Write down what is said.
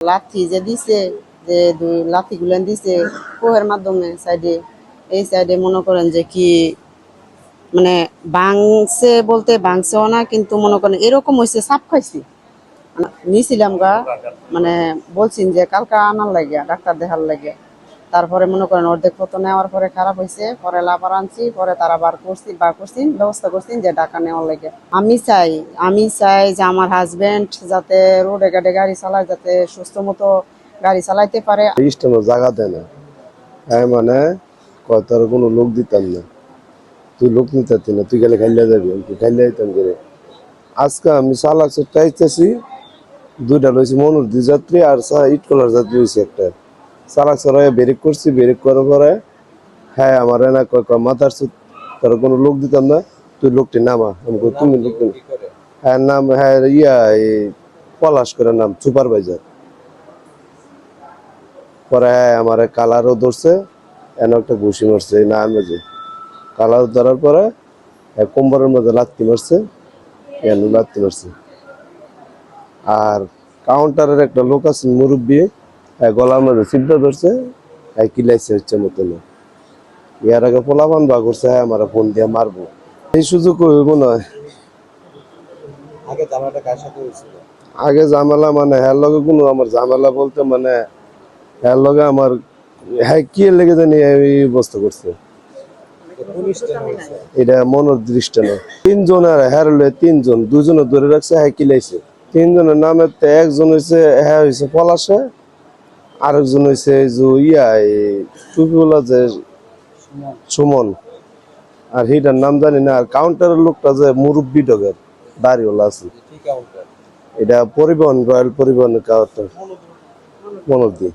লাথি যে দিছে, যে দুই লাথি গুলেন দিছে, কোহের মাধ্যমে সাইডে, এই সাইডে মনে করেন যে কি মানে বাংছে বলতে বাংছেও না, কিন্তু মনে করেন এরকম হয়েছে সাপ খাইছি। নিছিলাম গা মানে বলছেন যে কালকা আনার লাগে ডাক্তার দেখার লাগে তারপরে মনে করেন অর্ধেক মতো নেওয়ার পরে খারাপ হয়েছে পরে লাভার আনছি, পরে তারা বার করছি বার করছি, ব্যবস্থা করছি যে টাকা নেওয়ার লাগে। আমি চাই আমি চাই যে আমার হাজবেন্ড যাতে রোডে ঘাটে গাড়ি চালায়, যাতে সুস্থ মতো গাড়ি চালাইতে পারে। জায়গা দেয় না। মানে কয়, তোর কোনো লোক দিতাম না। তুই লোক নিতে না, তুই গেলে খাইলে যাবি, আমি খাইলে যেতাম গেলে আজকে আমি চালাক চাইতেছি দুইটা রয়েছে মনুর দুই যাত্রী আর ইট কলার যাত্রী রয়েছে একটা। চালাক চড়াই ব্রেক করছি ব্রেক করার পরে হ্যাঁ আমার এনা কয় কয় মাথার সুত তোর কোনো লোক দিতাম না তুই লোকটি নামা। আমি তুমি লোক হ্যাঁ নাম হ্যাঁ ইয়া এই পলাশ করে নাম সুপারভাইজার। পরে হ্যাঁ আমার কালারও ধরছে এন একটা ঘুষি মারছে না আমি যে। কালার ধরার পরে এ কোম্বরের মধ্যে লাত্তি মারছে এন লাত্তি মারছে। আর কাউন্টারের একটা লোক আছে মুরব্বী গলার মধ্যে সিদ্ধ ধরছে কিলাইছে হচ্ছে মতো না ইয়ার আগে পোলাপান বা করছে হ্যাঁ আমার ফোন দিয়ে মারবো। এই সুযোগ হইব না। আগে জামাটা কার সাথে হয়েছিল? আগে ঝামেলা মানে হ্যার লগে কোনো আমার ঝামেলা বলতে মানে হ্যার লগে আমার হ্যাঁ কি লেগে জানি অবস্থা করছে। এটা মনের দৃষ্ট না। তিনজন আর হ্যার লয়ে তিনজন দুজনে ধরে রাখছে হ্যাঁ কিলাইছে। তিনজনের নামে তো একজন হয়েছে হ্যাঁ হয়েছে পলাশে আরেকজন হয়েছে ইয়া টুপিওয়ালা যে সুমন। আর হিটার নাম জানি না আর কাউন্টারের লোকটা যে মুরব্বী ডগের দাড়িওয়ালা আছে। এটা পরিবহন রয়্যাল পরিবহন কাউন্টার মনোদি